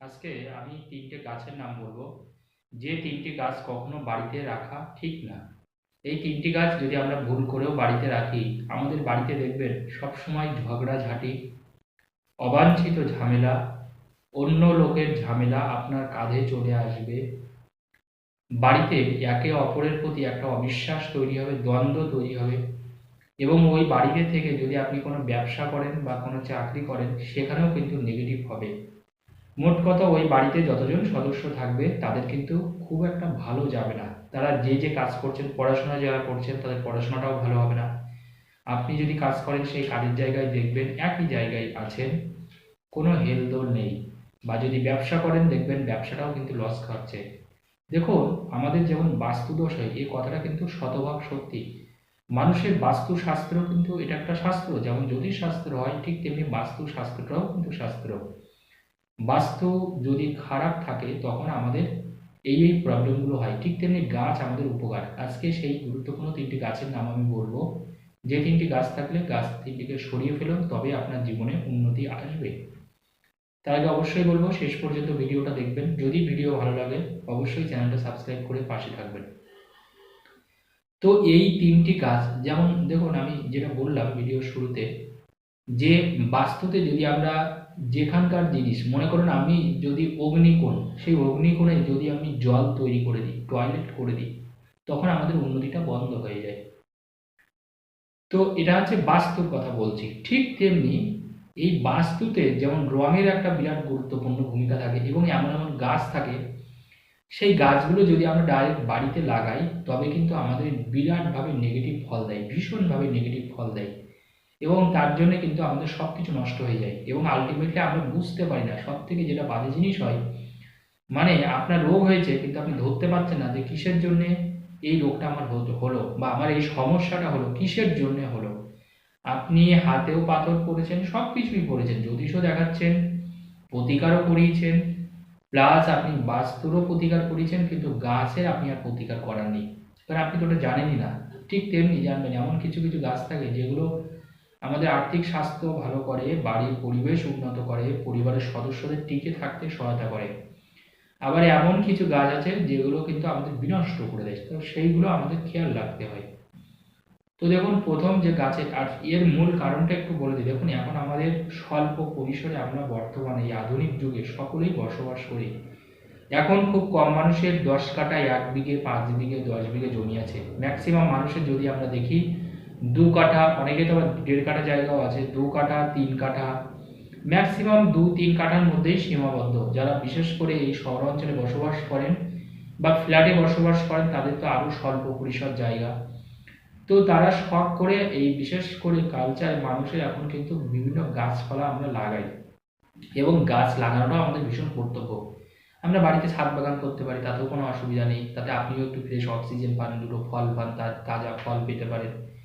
আজকে আমি তিনটে গাছের নাম বলব। যে তিনটি গাছ কখনো বাড়িতে রাখা ঠিক না, এই তিনটি গাছ যদি আমরা ভুল করেও বাড়িতে রাখি, আমাদের বাড়িতে দেখবেন সবসময় ঝগড়াঝাঁটি অবাঞ্ছিত ঝামেলা, অন্য লোকের ঝামেলা আপনার কাঁধে চলে আসবে। বাড়িতে একে অপরের প্রতি একটা অবিশ্বাস তৈরি হবে, দ্বন্দ্ব তৈরি হবে এবং ওই বাড়িতে থেকে যদি আপনি কোনো ব্যবসা করেন বা কোনো চাকরি করেন, সেখানেও কিন্তু নেগেটিভ হবে। মোট কথা ওই বাড়িতে যতজন সদস্য থাকবে, তাদের কিন্তু খুব একটা ভালো যাবে না। তারা যে যে কাজ করছেন, পড়াশোনা যারা করছেন, তাদের পড়াশোনাটাও ভালো হবে না। আপনি যদি কাজ করেন, সেই কাজের জায়গায় দেখবেন একই জায়গায় আছেন, কোনো হেলদোল নেই। বা যদি ব্যবসা করেন, দেখবেন ব্যবসাটাও কিন্তু লস খাচ্ছে। দেখুন, আমাদের যেমন বাস্তুদোষ হয় এই কথাটা কিন্তু শতভাগ সত্যি। মানুষের বাস্তুশাস্ত্র কিন্তু এটা একটা শাস্ত্র, যেমন জ্যোতিষশাস্ত্র হয়, ঠিক তেমনি বাস্তুশাস্ত্রটাও কিন্তু শাস্ত্র। বাস্তু যদি খারাপ থাকে, তখন আমাদের এই এই প্রবলেমগুলো হয়। ঠিক তেমনি গাছ আমাদের উপকার। আজকে সেই গুরুত্বপূর্ণ তিনটি গাছের নাম আমি বলব। যে তিনটি গাছ থাকলে গাছ তিনটিকে সরিয়ে ফেলুন, তবে আপনার জীবনে উন্নতি আসবে। তার আগে অবশ্যই বলব, শেষ পর্যন্ত ভিডিওটা দেখবেন। যদি ভিডিও ভালো লাগে, অবশ্যই চ্যানেলটা সাবস্ক্রাইব করে পাশে থাকবেন। তো এই তিনটি গাছ, যেমন দেখুন, আমি যেটা বললাম ভিডিও শুরুতে, যে বাস্তুতে যদি আমরা যেখানকার জিনিস, মনে করুন আমি যদি অগ্নিকোণ, সেই অগ্নিকোণে যদি আমি জল তৈরি করে দিই টয়লেট করে দিই, তখন আমাদের উন্নতিটা বন্ধ হয়ে যায়। তো এটা হচ্ছে বাস্তুর কথা বলছি। ঠিক তেমনি এই বাস্তুতে যেমন রঙের একটা বিরাট গুরুত্বপূর্ণ ভূমিকা থাকে এবং এমন এমন গাছ থাকে, সেই গাছগুলো যদি আমরা ডাইরেক্ট বাড়িতে লাগাই, তবে কিন্তু আমাদের বিরাটভাবে নেগেটিভ ফল দেয়, ভীষণভাবে নেগেটিভ ফল দেয়। এবং তার জন্য কিন্তু আমাদের সব কিছু নষ্ট হয়ে যায়। এবং আলটিমেটলি আমরা বুঝতে পারি না সব থেকে যেটা বাজে জিনিস হয় মানে আপনার রোগ হয়েছে কিন্তু আপনি ধরতে পারছেন না যে কিসের জন্যে এই রোগটা আমার হলো বা আমার এই সমস্যাটা হলো, কিসের জন্যে হলো? আপনি হাতেও পাথর পড়েছেন সব কিছুই পড়েছেন জ্যোতিষও দেখাচ্ছেন, প্রতিকারও করিয়েছেন প্লাস আপনি বাস্তুরও প্রতিকার করিয়েছেন, কিন্তু গাছের আপনি আর প্রতিকার করার নেই। কারণ আপনি তো ওটা জানেনই না। ঠিক তেমনি জানবেন, এমন কিছু কিছু গাছ থাকে যেগুলো আমাদের আর্থিক স্বাস্থ্য ভালো করে, বাড়ির পরিবেশ উন্নত করে, পরিবারের সদস্যদের টিকে থাকতে সহায়তা করে। আবার এমন কিছু গাছ আছে যেগুলো কিন্তু আমাদের বিনষ্ট করে দেয়। তো সেইগুলো আমাদের খেয়াল রাখতে হয়। তো দেখুন, প্রথম যে গাছের আর এর মূল কারণটা একটু বলে দিই। দেখুন, এখন আমাদের স্বল্প পরিসরে আমরা বর্তমানে এই আধুনিক যুগে সকলেই বসবাস করি। এখন খুব কম মানুষের দশ কাটায় এক বিঘে, পাঁচ বিঘে, দশ বিঘে জমি আছে। ম্যাক্সিমাম মানুষের যদি আমরা দেখি দু কাঠা অনেকে তো দেড় কাঠা জায়গাও আছে, দু কাঠা, তিন কাঠা। ম্যাক্সিমাম দু তিন কাঠার মধ্যেই সীমাবদ্ধ। যারা বিশেষ করে এই শহর অঞ্চলে বসবাস করেন বা ফ্ল্যাটে বসবাস করেন, তাদের তো আরও স্বল্প পরিসর জায়গা। তো তারা শখ করে এই বিশেষ করে কালচার মানুষের এখন কিন্তু বিভিন্ন গাছপালা আমরা লাগাই। এবং গাছ লাগানোটাও আমাদের ভীষণ কর্তব্য। আমরা বাড়িতে ছাদ বাগান করতে পারি, তাতেও কোনো অসুবিধা নেই। তাতে আপনিও একটু ফ্রেশ অক্সিজেন পান, দুটো ফল পান তার তাজা ফল পেতে পারেন।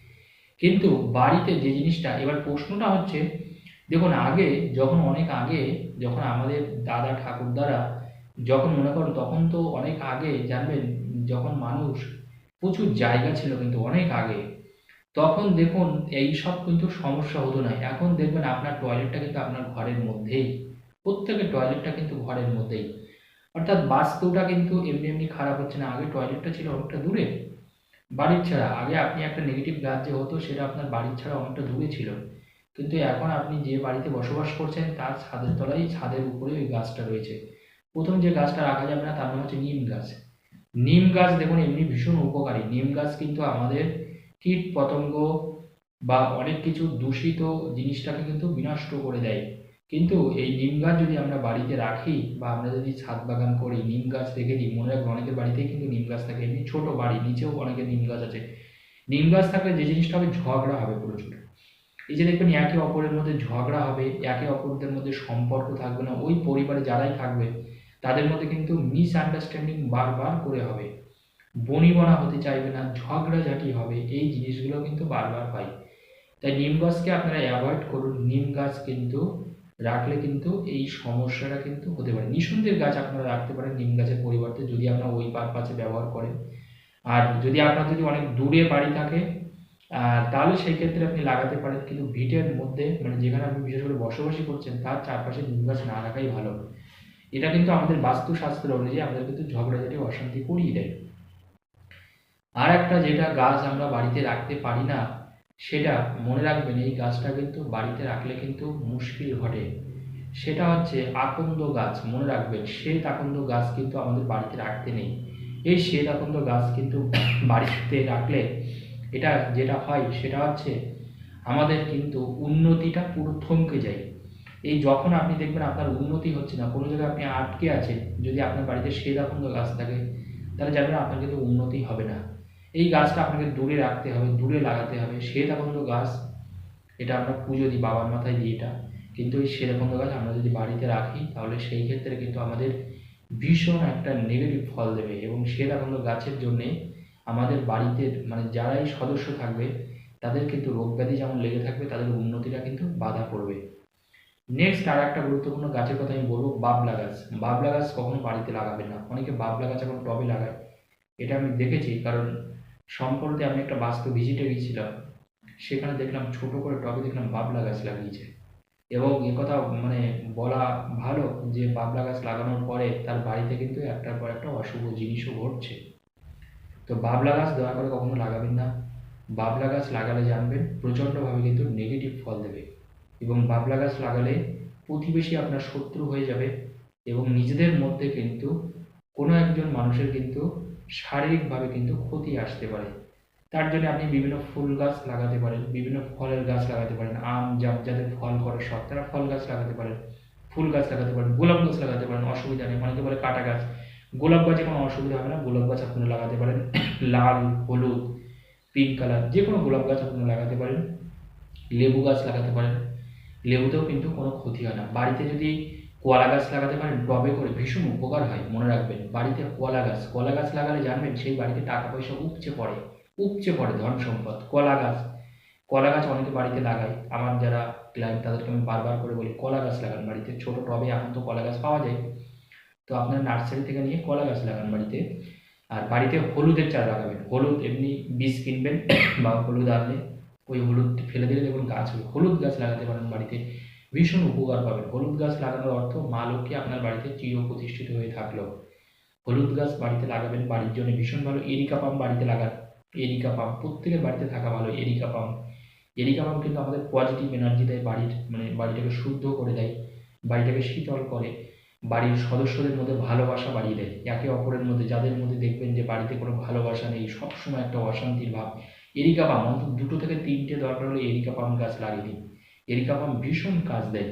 কিন্তু বাড়িতে যে জিনিসটা, এবার প্রশ্নটা হচ্ছে, দেখুন, আগে যখন অনেক আগে, যখন আমাদের দাদা ঠাকুরদারা যখন মনে করুন তখন তো অনেক আগে জানবেন, যখন মানুষ প্রচুর জায়গা ছিল কিন্তু অনেক আগে, তখন দেখুন, এই সব কিন্তু সমস্যা হতো না। এখন দেখবেন, আপনার টয়লেটটা কিন্তু আপনার ঘরের মধ্যেই, প্রত্যেকের টয়লেটটা কিন্তু ঘরের মধ্যেই। অর্থাৎ বাস্তুটা কিন্তু এমনি এমনি খারাপ হচ্ছে না। আগে টয়লেটটা ছিল অনেকটা দূরে। বাড়ির ছাড়া। আগে আপনি একটা নেগেটিভ গাছ যে হতো, সেটা আপনার বাড়ির ছাড়া অনেকটা দূরে ছিল। কিন্তু এখন আপনি যে বাড়িতে বসবাস করছেন, তার ছাদের তলায়, ছাদের উপরে ওই গাছটা রয়েছে। প্রথম যে গাছটা রাখা যাবে না, তার নাম হচ্ছে নিম গাছ। নিম গাছ দেখুন, এমনি ভীষণ উপকারী। নিম গাছ কিন্তু আমাদের কীট পতঙ্গ বা অনেক কিছু দূষিত জিনিসটাকে কিন্তু বিনষ্ট করে দেয়। কিন্তু এই নিম গাছ যদি আমরা বাড়িতে রাখি বা আমরা যদি ছাদ বাগান করি, নিম গাছ দিই, মনে রাখব অনেকের বাড়িতে কিন্তু নিম গাছ থাকে, এমনি ছোটো বাড়ি, নিচেও অনেকের নিম গাছ আছে। নিম গাছ থাকলে যে জিনিসটা হবে, ঝগড়া হবে প্রচুর এই যে দেখবেন একে অপরের মধ্যে ঝগড়া হবে, একে অপরদের মধ্যে সম্পর্ক থাকবে না, ওই পরিবারে যারাই থাকবে, তাদের মধ্যে কিন্তু মিস আন্ডারস্ট্যান্ডিং বারবার করে হবে। বনিবনা হতে চাইবে না ঝগড়াঝাটি হবে, এই জিনিসগুলো কিন্তু বারবার হয়। তাই নিম গাছকে আপনারা অ্যাভয়েড করুন, নিম গাছ কিন্তু রাখলে কিন্তু এই সমস্যাটা কিন্তু হতে পারে। নিঃসন্দেহের গাছ আপনারা রাখতে পারেন, নিম গাছের পরিবর্তে যদি আপনারা ওই পারপাসে ব্যবহার করেন। আর যদি আপনার যদি অনেক দূরে বাড়ি থাকে তাহলে সেই ক্ষেত্রে আপনি লাগাতে পারেন কিন্তু ভিটের মধ্যে মানে যেখানে আপনি বিশেষ করে বসবাসই করছেন, তার চারপাশে নিম গাছ না রাখাই ভালো। এটা কিন্তু আমাদের বাস্তুশাস্ত্র অনুযায়ী আমাদের কিন্তু ঝগড়াঝাটি, অশান্তি করিয়ে দেয়। আর একটা যেটা গাছ আমরা বাড়িতে রাখতে পারি না সেটা মনে রাখবেন, এই গাছটা কিন্তু বাড়িতে রাখলে কিন্তু মুশকিল ঘটে। সেটা হচ্ছে আকন্দ গাছ, মনে রাখবেন, শ্বেত আকন্দ গাছ কিন্তু আমাদের বাড়িতে রাখতে নেই। এই শ্বেত আকন্দ গাছ কিন্তু বাড়িতে রাখলে এটা যেটা হয় সেটা হচ্ছে আমাদের কিন্তু উন্নতিটা পুরো থমকে যায়। এই যখন আপনি দেখবেন আপনার উন্নতি হচ্ছে না, কোনো জায়গায় আপনি আটকে আছেন, যদি আপনার বাড়িতে শ্বেত আকন্দ গাছ থাকে, তাহলে জানবেন আপনার কিন্তু উন্নতি হবে না। এই গাছটা আপনাকে দূরে রাখতে হবে, দূরে লাগাতে হবে। শ্বেত আকন্দ গাছ, এটা আমরা পুজো দিই, বাবার মাথায় দিই এটা। কিন্তু এই আকন্দ গাছ আমরা যদি বাড়িতে রাখি, তাহলে সেই ক্ষেত্রে কিন্তু আমাদের ভীষণ একটা নেগেটিভ ফল দেবে। এবং আকন্দ গাছের জন্যে আমাদের বাড়িতে মানে যারাই সদস্য থাকবে, তাদের কিন্তু রোগ ব্যাধি যেমন লেগে থাকবে, তাদের উন্নতিটা কিন্তু বাধা পড়বে। নেক্সট আর একটা গুরুত্বপূর্ণ গাছের কথা আমি বলব, বাবলা গাছ। বাবলা গাছ কখনো বাড়িতে লাগাবে না। অনেকে বাবলা গাছ এখন টবে লাগায়। এটা আমি দেখেছি, কারণ সম্প্রতি আমি একটা বাস্তু ভিজিটে গিয়েছিলাম। সেখানে দেখলাম ছোট করে টবে দেখলাম বাবলা গাছ লাগিয়েছে। এবং কথা মানে বলা ভালো যে বাবলা গাছ লাগানোর পরে তার বাড়িতে কিন্তু একটার পর একটা অশুভ জিনিসও ঘটছে। তো বাবলা গাছ দয়া করে কখনো লাগাবেন না। বাবলা গাছ লাগালে জানবেন প্রচণ্ডভাবে কিন্তু নেগেটিভ ফল দেবে। এবং বাবলা গাছ লাগালে প্রতিবেশী আপনার শত্রু হয়ে যাবে। এবং নিজেদের মধ্যে কিন্তু কোনো একজন মানুষের কিন্তু শারীরিকভাবে কিন্তু ক্ষতি আসতে পারে। তার জন্য আপনি বিভিন্ন ফুল গাছ লাগাতে পারেন, বিভিন্ন ফলের গাছ লাগাতে পারেন, আম, জাম যাদের ফল করে সব তারা ফল গাছ লাগাতে পারেন, ফুল গাছ লাগাতে পারেন, গোলাপ গাছ লাগাতে পারেন, অসুবিধা নেই। অনেকে বলে কাটা গাছ, গোলাপ গাছে কোনো অসুবিধা হবে না। গোলাপ গাছ আপনি লাগাতে পারেন, লাল, হলুদ পিঙ্ক কালার যে কোনো গোলাপ গাছ আপনি লাগাতে পারেন, লেবু গাছ লাগাতে পারেন। লেবুতেও কিন্তু কোনো ক্ষতি হয় না। বাড়িতে যদি কলা গাছ লাগাতে পারেন, টবে করে ভীষণ উপকার হয়, মনে রাখবেন। বাড়িতে কলা গাছ কলা গাছ লাগালে জানবেন সেই বাড়িতে টাকা পয়সা উপচে পড়ে উপচে পড়ে ধন সম্পদ। কলা গাছ কলা গাছ অনেকে বাড়িতে লাগায়। আমার যারা ক্লায়েন্ট, তাদেরকে আমি বারবার করে বলি, কলা গাছ লাগান বাড়িতে। ছোট টবে এখন তো কলা গাছ পাওয়া যায়। তো আপনার নার্সারি থেকে নিয়ে কলা গাছ লাগান বাড়িতে। আর বাড়িতে হলুদের চারা লাগাবেন। হলুদ এমনি বীজ কিনবেন, বা হলুদ আনলে ওই হলুদ ফেলে দিলে দেখুন গাছ হলুদ গাছ লাগাতে পারেন বাড়িতে। ভীষণ উপকার পাবেন হলুদ গাছ লাগানোর অর্থ মা লক্ষ্মী আপনার বাড়িতে চির প্রতিষ্ঠিত হয়ে থাকল। হলুদ গাছ বাড়িতে লাগাবেন, বাড়ির জন্য ভীষণ ভালো। এরিকা পাম বাড়িতে লাগান। এরিকা পাম, প্রত্যেকের বাড়িতে থাকা ভালো এরিকা পাম। এরিকা পাম কিন্তু আমাদের পজিটিভ এনার্জি দেয়, বাড়ির মানে বাড়িটাকে শুদ্ধ করে দেয়, বাড়িটাকে শীতল করে, বাড়ির সদস্যদের মধ্যে ভালোবাসা বাড়িয়ে দেয়। একে অপরের মধ্যে, যাদের মধ্যে দেখবেন যে বাড়িতে কোনো ভালোবাসা নেই, সবসময় একটা অশান্তির ভাব। এরিকা পাম, অন্তত দুটো থেকে তিনটে দরকার হলে এরিকা পাম গাছ লাগিয়ে দিন। এরিকা পাম ভীষণ কাজ দেয়।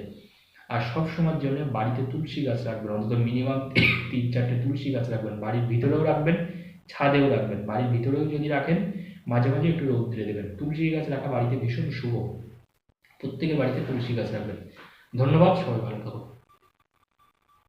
আর সব সময়ের জন্য বাড়িতে তুলসী গাছ রাখবেন, অন্তত মিনিমাম তিন চারটে তুলসী গাছ রাখবেন। বাড়ির ভিতরেও রাখবেন, ছাদেও রাখবেন। বাড়ির ভিতরেও যদি রাখেন, মাঝে মাঝে একটু রৌদ্রে দেবেন। তুলসী গাছ রাখা বাড়িতে ভীষণ শুভ। প্রত্যেকের বাড়িতে তুলসী গাছ রাখবেন। ধন্যবাদ, সবাই ভালো থাকুন।